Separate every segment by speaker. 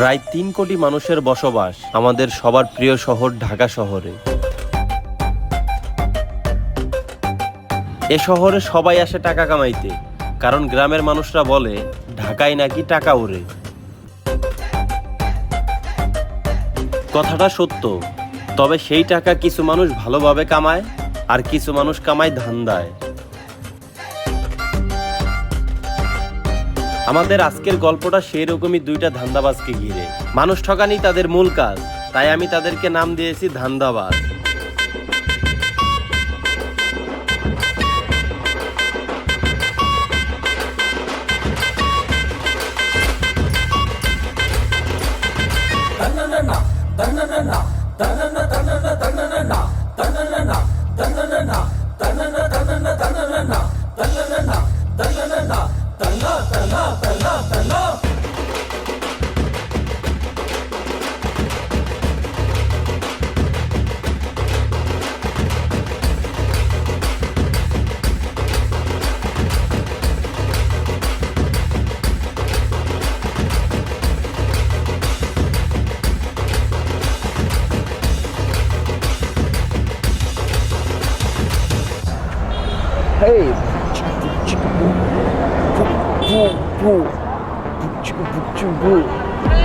Speaker 1: প্রায় তিন কোটি মানুষের বসবাস আমাদের সবার প্রিয় শহর ঢাকা শহরে। এ শহরে সবাই আসে টাকা কামাইতে, কারণ গ্রামের মানুষরা বলে, ঢাকায় নাকি টাকা ওড়ে। কথাটা সত্য, তবে সেই টাকা কিছু মানুষ ভালোভাবে কামায় আর কিছু মানুষ কামায় ধান্দায়। আমাদের আজকের গল্পটা সেই রকমই দুইটা ধান্দাবাজকে ঘিরে। মানুষ ঠকানি তাদের মূল কাজ, তাই আমি তাদেরকে নাম দিয়েছি ধান্দাবাজ।
Speaker 2: Hey.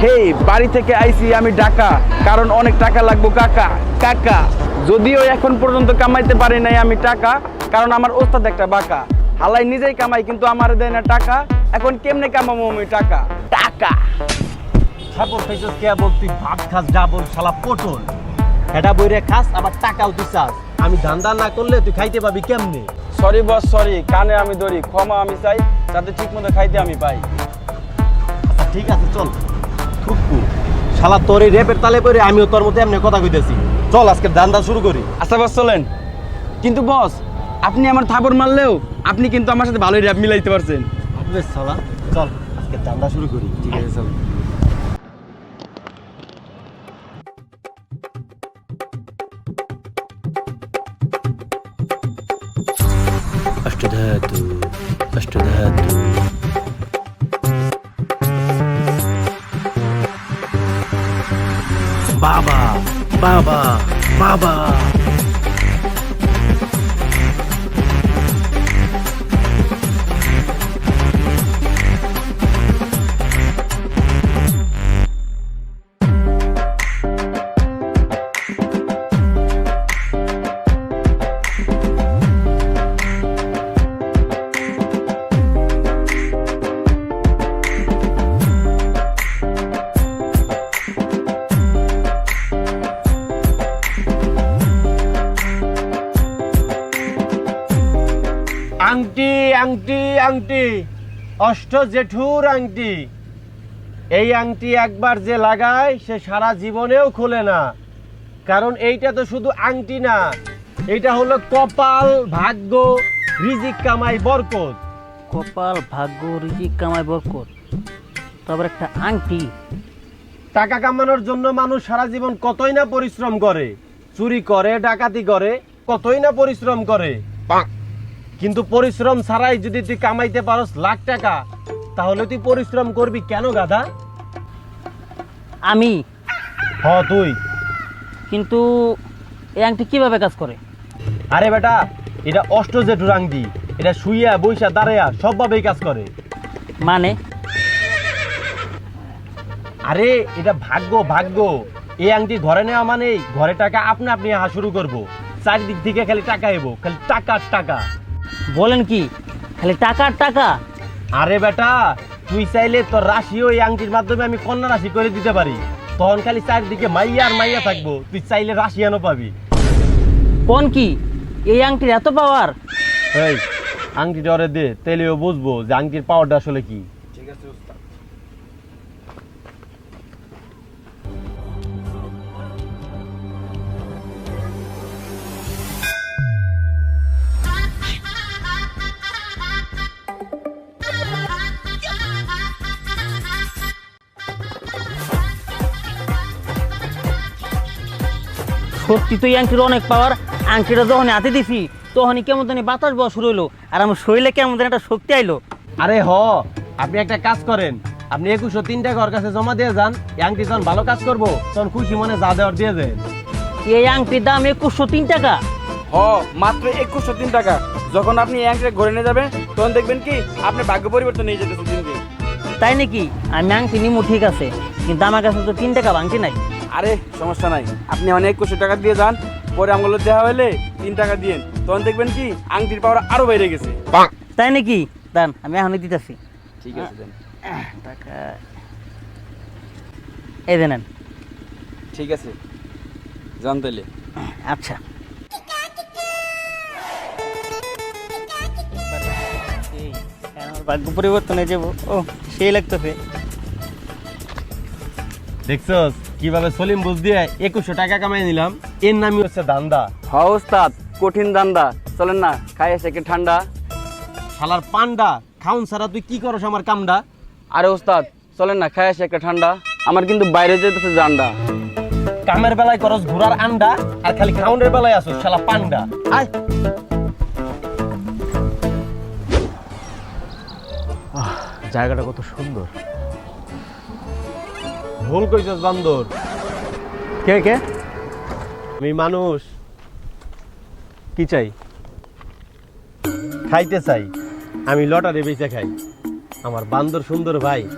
Speaker 2: হেই বাড়ি থেকে আইছি আমি ঢাকা কারণ অনেক টাকা লাগবো কাকা কাকা। যদিও এখন পর্যন্ত কামাইতে পারি নাই আমি টাকা কারণ আমার ওস্তাদ একটা বাঁকা। হালাই নিজেই কামাই কিন্তু আমার দেয় না টাকা। এখন কেমনে কামাবো আমি টাকা? টাকা।
Speaker 3: ছাপর খাইছস কে বল তুই ভাত খাস ডাবল শালা পটল। এটা বইরে খাস আবার টাকাও তুই চাস আমি ধান্দা না করলে তুই খাইতে পাবি কেমনে?
Speaker 2: Sorry boss sorry. কানে আমি ধরি ক্ষমা আমি চাই যাতে ঠিক মতো খাইতে আমি পাই।
Speaker 3: আচ্ছা ঠিক আছে চল। থুকু শালা তোর এই রেপের তালে পরে আমিও তোর মতো এমনি কথা কইতেছি। চল আজকে ধান্দা শুরু করি।
Speaker 2: আচ্ছা বস চলেন। কিন্তু বস আপনি আমার থাপড় মারলেও আপনি কিন্তু আমার সাথে ভালোই র্যাপ মিলাইতে পারছেন।
Speaker 3: বেশ শালা চল আজকে ধান্দা শুরু করি। ঠিক আছে চল। আংটি আংটি আংটি। অষ্ট জেঠুর আংটি। এই আংটি একবার যে লাগায় সে সারা জীবনেও খোলে না। কারণ এইটা তো শুধু আংটি না এটা হলো কপাল ভাগ্য রিজিক কামাই বরকত।
Speaker 4: কপাল ভাগ্য রিজিক কামাই বরকত। তারপর একটা আংটি।
Speaker 3: টাকা কামানোর জন্য মানুষ সারা জীবন কতই না পরিশ্রম করে। চুরি করে ডাকাতি করে কতই না পরিশ্রম করে। কিন্তু পরিশ্রম ছাড়াই যদি তুই কামাইতে পারস লাখ টাকা তাহলে তুই পরিশ্রম করবি কেন গাধা?
Speaker 4: আমি?
Speaker 3: হ তুই।
Speaker 4: কিন্তু এই আংটি কীভাবে কাজ করে?
Speaker 3: আরে বেটা এটা অষ্ট জেঠুর আংটি। এটা শুইয়া বইসা দাঁড়াইয়া সবভাবেই কাজ করে।
Speaker 4: মানে?
Speaker 3: আরে এটা ভাগ্য ভাগ্য। এই আংটি ঘরে নেওয়া মানে ঘরে টাকা আপনি আপনি আসা শুরু করব। চারিদিক থেকে খালি টাকা এবো খালি টাকা টাকা।
Speaker 4: বলেন কি? খালি টাকার টাকা।
Speaker 3: আরে বেটা তুই চাইলে তোর রাশি ওই আংটির মাধ্যমে আমি কন্যা রাশি করে দিতে পারি। তখন খালি চারিদিকে মাইয়া আর মাইয়া থাকব তুই চাইলে রাশিয়ানও পাবি।
Speaker 4: কোন কি? এই আংটির এত পাওয়ার
Speaker 3: এই আংটিটা ওরে দে তেলেও বুঝব যে আংটির পাওয়ারটা আসলে কি।
Speaker 4: সত্যি তো এই আংটির অনেক পাওয়ার আংটিটা যখন হাতে দিছি তখনই কেমন জানি বাতাস বওয়া শুরু হলো আর আমার শরীরে কেমন জানি একটা শক্তি আইলো।
Speaker 3: আরে হ আপনি একটা কাজ করেন আপনি একুশশো তিন টাকা ওর কাছে জমা দিয়ে যান এই আংটি যখন ভালো কাজ করব তখন খুশি মনে যা দেওয়ার দিয়ে দেন।
Speaker 4: এই আংটির দাম একুশশো তিন টাকা।
Speaker 2: হ মাত্র একুশশো তিন টাকা। যখন আপনি এই আংটিটা ঘরে নিয়ে যাবেন তখন দেখবেন কি আপনি ভাগ্য পরিবর্তন নিয়ে দিন
Speaker 4: তাই নাকি? আমি আংটি নিমু ঠিক আছে কিন্তু আমার কাছে তো তিন টাকা আংটি নাই।
Speaker 2: আরে সমস্যা নাই। আপনি অনেক একুশশো টাকা দিয়ে যান পরে আমগুলো দেওয়া হলে তিন টাকা দিয়েন। তখন দেখবেন কি আংটির পাওয়ার আরও বেড়ে গেছে।
Speaker 4: তাই নাকি? দান আমি এখনই দিতেছি।
Speaker 2: ঠিক আছে দেন।
Speaker 4: টাকা। এই দেন
Speaker 2: ঠিক আছে। যান তাহলে
Speaker 4: আচ্ছা। এই, ভাগ্য পরিবর্তন হয়ে যাব। ও সেই লাগতেছে।
Speaker 3: দেখছস? কীভাবে সলিম বুঝ দিয়ে একুশশো টাকা কামাই নিলাম? এর নামই হচ্ছে দান্দা।
Speaker 2: হ ওস্তাদ কঠিন দান্দা। চলেন না খাই এসে একটু ঠান্ডা।
Speaker 3: শালার পান্ডা খাউন ছাড়া তুই কি করস আমার কামডা?
Speaker 2: আরে ওস্তাদ চলেন না খাই এসে একটা ঠান্ডা। আমার কিন্তু বাইরে যেতেছে জান্ডা।
Speaker 3: কামের বেলায় করস ঘোড়ার আন্ডা আর খালি খাউনের বেলায় আসো শালা পান্ডা। আয়।
Speaker 2: জায়গাটা কত সুন্দর।
Speaker 3: ভুল কইছস বান্দর।
Speaker 2: কে কে?
Speaker 3: আমি মানুষ।
Speaker 2: কি চাই?
Speaker 3: খাইতে চাই। আমি লটারি বেচে খাই। আমার বান্দর সুন্দর ভাই।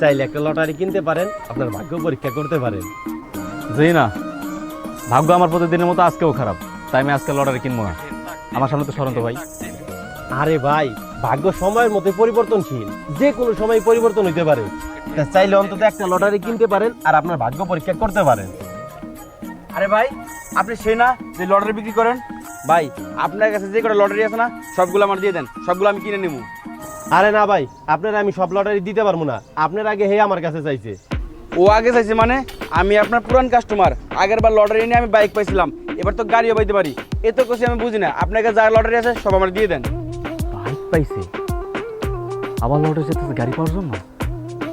Speaker 3: চাইলে একটা লটারি কিনতে পারেন আপনার ভাগ্য পরীক্ষা করতে পারেন।
Speaker 5: জি না। ভাগ্য আমার প্রতিদিনের মতো আজকেও খারাপ। তাই আমি আজকে লটারি কিনবো না। আমার সামনে তো সরন্ত ভাই।
Speaker 3: আরে ভাই ভাগ্য সময়ের মতো পরিবর্তনশীল। যে কোনো সময় পরিবর্তন হইতে পারে। চাইলে অন্তত একটা লটারি কিনতে পারেন আর আপনার ভাগ্য পরীক্ষা করতে পারেন।
Speaker 2: আরে ভাই আপনি সেই না যে লটারি বিক্রি করেন? ভাই আপনার কাছে যে কটা লটারি আছে না সবগুলো আমার দিয়ে দেন সবগুলো আমি কিনে নেব।
Speaker 3: আরে না ভাই আপনার আমি সব লটারি দিতে পারব না। আপনার আগে হে আমার কাছে চাইছে।
Speaker 2: ও আগে চাইছে মানে? আমি আপনার পুরান কাস্টমার আগের বার লটারি নিয়ে আমি বাইক পাইছিলাম এবার তো গাড়িও পাইতে পারি। এ তো কিছু আমি বুঝি না আপনার কাছে যা লটারি আছে সব আমার দিয়ে দেন।
Speaker 5: বাইক পাইছে? আবার লটারি গাড়ি পাওয়ার জন্য?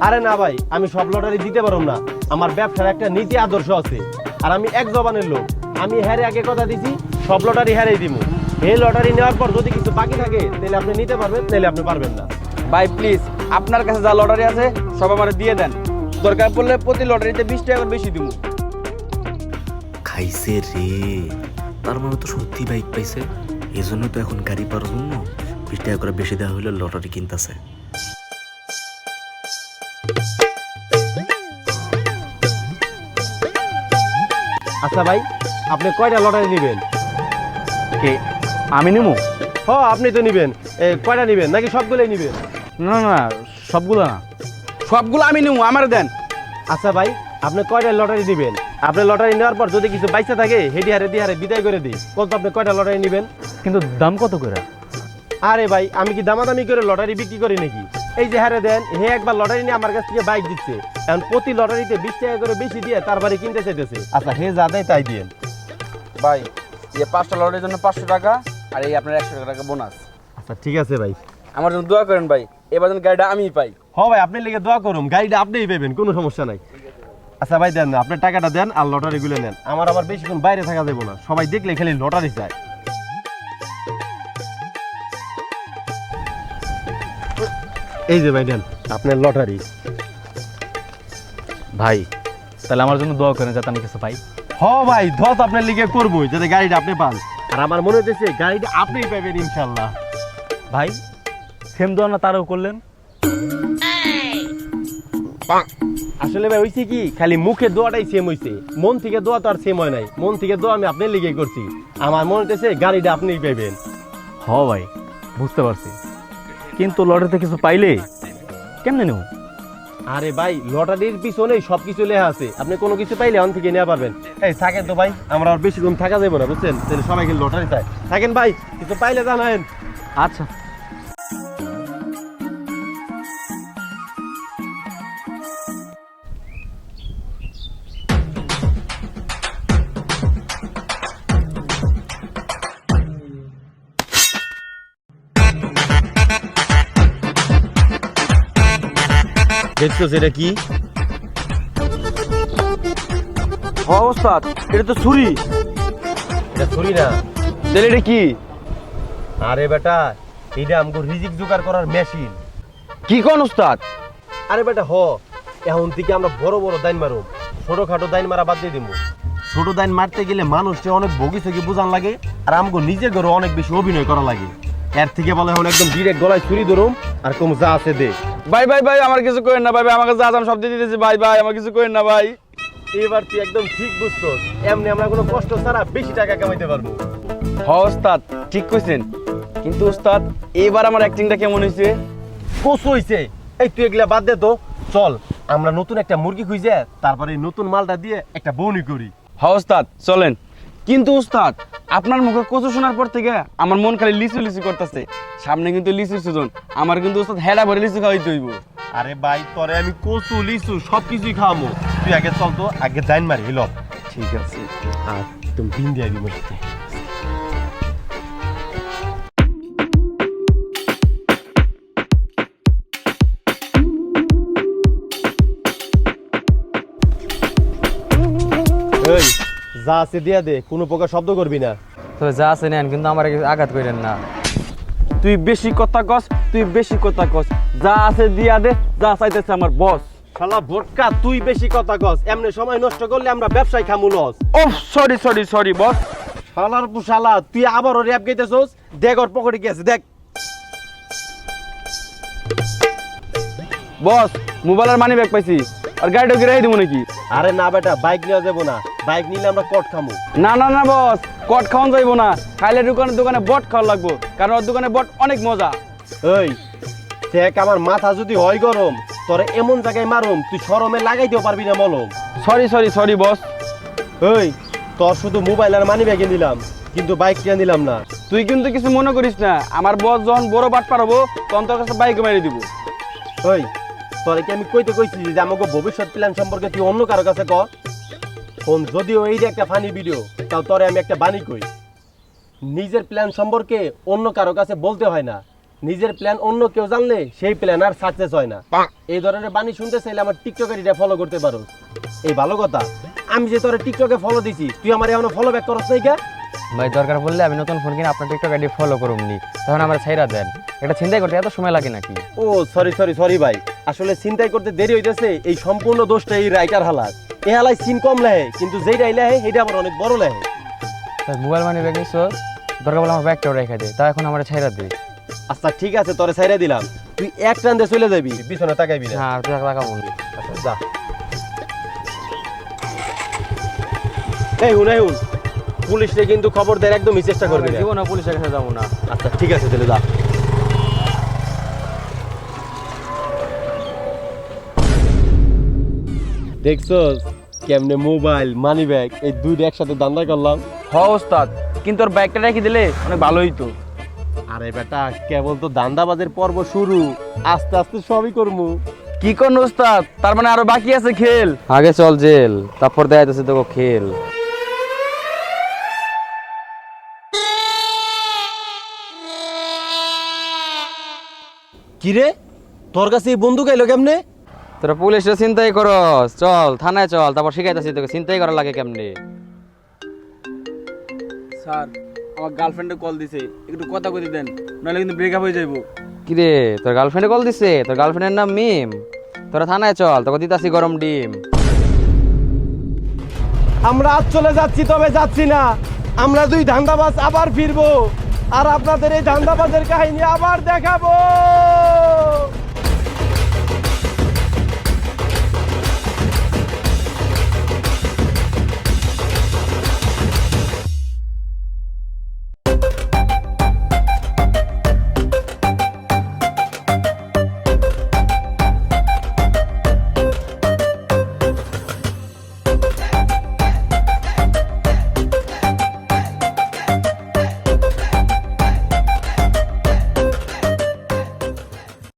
Speaker 3: আরে না ভাই আমি সব লটারি দিতে পারব না। আমার ব্যবসার একটা নীতি আদর্শ আছে। আর আমি এক জবানের লোক। আমি হ্যারে আগে কথা দিছি সব লটারি হ্যারেই দিব এই লটারি নেওয়ার পর যদি কিছু বাকি থাকে তাহলে আপনি নিতে পারবেন তাহলে আপনি পারবেন না।
Speaker 2: ভাই প্লিজ আপনার কাছে যা লটারি আছে সব আমার দিয়ে দেন। দরকার পড়লে প্রতি লটারিতে বিশ টাকা করে বেশি দিব
Speaker 6: খাইছে রে। তার মানে তো সত্যি বাইক পাইছে। এই জন্য তো এখন গাড়ি পাওয়ার জন্য বিশ টাকা করে বেশি দেওয়া হলে লটারি কিনতেছে।
Speaker 3: আচ্ছা ভাই আপনি কয়টা লটারি নেবেন?
Speaker 5: কে? আমি নেব
Speaker 3: হ আপনি তো নেবেন। কয়টা নেবেন? নাকি সবগুলোই নেবেন?
Speaker 5: না না সবগুলো না।
Speaker 2: সবগুলো আমি নেব আমার দেন।
Speaker 3: আচ্ছা ভাই আপনি কয়টা লটারি নেবেন? আপনি লটারি নেওয়ার পর যদি কিছু বাইসা থাকে হেডি হারে দিয়ে হারে বিদায় করে দিই। কত আপনি কয়টা লটারি নেবেন?
Speaker 5: কিন্তু দাম কত করে?
Speaker 3: আরে ভাই আমি কি দামাদামি করে লটারি বিক্রি করি নাকি? এই যে হারে দেন হে একবার লটারি নিয়ে আমার কাছ থেকে বাইক দিচ্ছে। এখন প্রতি লটারিতে বিশ টাকা করে বেশি দিয়ে তার বাড়ি কিনতে চাইতেছে। আচ্ছা হে যা দেয় তাই দিয়েন।
Speaker 2: ভাই এই পাঁচটা লটারির জন্য পাঁচশো টাকা আর এই আপনার একশো টাকা বোনাস
Speaker 3: আচ্ছা ঠিক আছে ভাই।
Speaker 2: আমার জন্য দোয়া করেন ভাই এবার যেন গাড়িটা আমিই পাই।
Speaker 3: হ ভাই আপনি লেগে দোয়া করুন গাড়িটা আপনিই পাবেন কোনো সমস্যা নাই। আচ্ছা ভাই দেন না আপনার টাকাটা দেন আর লটারিগুলো নেন। আমার আবার বেশিক্ষণ বাইরে থাকা যাব না সবাই দেখলে খালি লটারি চায়। এই যে ভাই দেন। আপনার লটারি।
Speaker 5: ভাই তাহলে আমার জন্য দোয়া করেন যাতে আমি কিছু পাই।
Speaker 3: হ ভাই ধত আপনার লিগে করব যাতে গাড়িটা আপনি পান। আর আমার মনে হচ্ছে গাড়িটা আপনিই পাবেন ইনশাল্লাহ।
Speaker 5: ভাই সেম দোয়া না তারও করলেন?
Speaker 3: আসলে ভাই হইছে কি খালি মুখে দোয়াটাই সেম হইছে। মন থেকে দোয়া তো আর সেম হয় নাই। মন থেকে দোয়া আমি আপনার লিগে করছি। আমার মনে হচ্ছে গাড়িটা আপনিই পাবেন
Speaker 5: হ ভাই বুঝতে পারছি। কিন্তু লটারিতে কিছু পাইলে কেমনে নেব?
Speaker 3: আরে ভাই লটারির পিছনেই সব কিছু লেখা আছে। আপনি কোনো কিছু পাইলে অন থেকে নেওয়া পাবেন এই থাকেন তো ভাই আমরা আর বেশি দিন থাকা যাব না বুঝছেন? তাহলে সবাইকে লটারি চাই থাকেন ভাই কিছু পাইলে জানায়েন।
Speaker 5: আচ্ছা।
Speaker 3: সেটা কি?
Speaker 2: অবস্থা এটা তো ছুরি।
Speaker 3: এটা ছুরি না।
Speaker 2: তাহলে এটা কি?
Speaker 3: আরে বেটা এটা আমাকে রিজিক জোগাড় করার মেশিন।
Speaker 2: কি কোন উস্তাদ
Speaker 3: আরে বেটা হ এখন থেকে আমরা বড় বড় দাইন মারুম। ছোটখাটো দাইন মারা বাদ দিয়ে দিব ছোট দাইন মারতে গেলে মানুষকে অনেক ভোগি থেকে বোঝান লাগে আর আমাকে নিজের ঘরে অনেক বেশি অভিনয় করা লাগে। এর থেকে বলে এখন একদম ডিরেক্ট গলায় ছুরি ধরুম আর কম যা আছে দে।
Speaker 2: ভাই ভাই ভাই আমার কিছু করেন না ভাই ভাই আমাকে যা আমি সব দিয়ে দিতেছি ভাই ভাই আমার কিছু করেন না ভাই।
Speaker 3: এবার তুই একদম ঠিক বুঝছস। এমনি আমরা কোনো কষ্ট ছাড়া বেশি টাকা কামাইতে পারব।
Speaker 2: হ ওস্তাদ ঠিক কইছেন। কিন্তু ওস্তাদ এবার আমার অ্যাক্টিংটা কেমন হয়েছে
Speaker 3: কোস হইছে। এই তুই এগুলা বাদ দে তো। চল আমরা নতুন একটা মুরগি খুঁজে তারপরে এই নতুন মালটা দিয়ে একটা বউনি করি।
Speaker 2: হ ওস্তাদ চলেন। কিন্তু ওস্তাদ আপনার মুখে কচু শোনার পর থেকে আমার মন খালি লিচু লিচু করতেছে। সামনে কিন্তু লিচু সিজন আমার কিন্তু ওস্তাদ হেডা ভরে লিচু খাওয়াইতে হইব।
Speaker 3: আরে ভাই তরে আমি কচু লিচু সব কিছুই খাওয়াবো। তুই আগে চল তো আগে জাইন মারি হিল
Speaker 2: ঠিক আছে।
Speaker 3: আর তুমি বিন দিয়ে দিবি যা আছে দিয়া দে কোনো প্রকার শব্দ করবি না।
Speaker 5: তো যা আছে নেন কিন্তু আমার আঘাত করেন না।
Speaker 2: তুই বেশি কথা কস তুই বেশি কথা কস। যা আছে দিয়া দে যা চাইতেছে আমার বস।
Speaker 3: শালা ভোটকা তুই বেশি কথা কস। এমনি সময় নষ্ট করলে আমরা ব্যবসায় খামু লস।
Speaker 2: ও সরি সরি সরি বস।
Speaker 3: শালার পুশালা তুই আবারও র্যাপ গাইতেছস? দেখ ওর পকেটে গেছে দেখ।
Speaker 2: বস মোবাইলের মানি ব্যাগ পাইছি আর গাড়িটা গিরাই দিব নাকি?
Speaker 3: আরে না বেটা বাইক নেওয়া যাব না। বাইক নিলে আমরা কট খামু।
Speaker 2: না না না বস কট খাওয়ান যাইব না। খাইলে দোকানে দোকানে বট খাওয়া লাগবো কারণ ওর দোকানে বট অনেক মজা।
Speaker 3: এই দেখ আমার মাথা যদি হয় গরম তোরে এমন জায়গায় মারুম তুই শরমে লাগাইতেও পারবি না মলম।
Speaker 2: Sorry sorry sorry boss.
Speaker 3: এই তোর শুধু মোবাইল আর মানি ব্যাগে নিলাম কিন্তু বাইক কিনে নিলাম না।
Speaker 2: তুই কিন্তু কিছু মনে করিস না আমার বস যখন বড় বাট পারব তখন তোর কাছে বাইক মেরে দিব।
Speaker 3: ওই তোরে কি আমি কইতে কইছি যে আমাকে ভবিষ্যৎ প্ল্যান সম্পর্কে তুই অন্য কারও কাছে কর কোন যদিও এই যে একটা ফানি ভিডিও তাও তোরে আমি একটা বাণী কই। নিজের প্ল্যান সম্পর্কে অন্য কারও কাছে বলতে হয় না। নিজের প্ল্যান অন্য কেউ জানলে সেই প্ল্যান আর সাকসেস হয় না। এই ধরনের বাণী শুনতে চাইলে আমার টিকটকের এটা ফলো করতে পারো। এই ভালো কথা। আমি যে তোরে টিকটকে ফলো দিছি তুই আমার এখনও ফলো ব্যাক করছ নাই কা?
Speaker 5: ভাই দরকার পড়লে আমি নতুন ফোন কিনে আপনার টিকটক আইডি ফলো করুন নি। তখন আমার ছাইরা দেন। এটা চিন্তাই করতে এত সময় লাগে নাকি?
Speaker 3: ও সরি সরি সরি ভাই। আসলে চিন্তাই করতে দেরি হইতেছে এই সম্পূর্ণ দোষটা এই রাইটার হালাত এ হালাই সিন কম লাহে কিন্তু যেইটা লাহে সেটা আবার অনেক বড় লাহে।
Speaker 5: মোবাইল মানি ব্যাগ নিছো দরকার পড়লে আমার ব্যাগটাও রেখে দে তা এখন আমার ছাইরা দে।
Speaker 3: আচ্ছা ঠিক আছে তোরে ছাইরা দিলাম। তুই এক টান দিয়ে চলে যাবি। পিছনে তাকাইবি না।
Speaker 5: হ্যাঁ তুই টাকা মন
Speaker 3: আচ্ছা যা। এই হুন এই হুন। পুলিশে কিন্তু খবর দেয় একদমই চেষ্টা করবি না।
Speaker 5: জীবনে পুলিশের কাছে যাব না।
Speaker 3: আচ্ছা ঠিক আছে তাহলে যা। দেখছস কেমনে মোবাইল মানি ব্যাগ এই দুইটা একসাথে দান্দা করলাম।
Speaker 2: হ ওস্তাদ। কিন্তু ওর বাইকটা রেখে দিলে অনেক ভালো হইতো।
Speaker 3: আরে বেটা কেবল তো দান্দাবাজের পর্ব শুরু। আস্তে আস্তে সবই করমু।
Speaker 2: কি কোন ওস্তাদ? তার মানে আরও বাকি আছে খেল।
Speaker 5: আগে চল জেল তারপর দেয় যাচ্ছে তোকে খেল।
Speaker 3: কিরে? তোর কাছে এই বন্দুক আইলো কেমনে?
Speaker 5: তোরা পুলিশে চিন্তাই করস। চল থানায় চল তারপর শিখাইতেছি তোকে চিন্তাই করা লাগে কেমনে?
Speaker 2: স্যার আমার গার্লফ্রেন্ডে কল দিছে। একটু কথা কইতে দেন নাহলে কিন্তু ব্রেকআপ হয়ে যাইবো।
Speaker 5: কিরে তোর গার্লফ্রেন্ডে কল দিছে? তোর গার্লফ্রেন্ডের নাম মিম। তোরা থানায় চল তোকে দিতাছি গরম ডিম।
Speaker 3: আমরা আজ চলে যাচ্ছি তবে যাচ্ছি না। আমরা দুই ধান্দাবাজ আবার ফিরবো। আর আপনাদের এই ধান্দাবাজের কাহিনী আবার দেখাবো।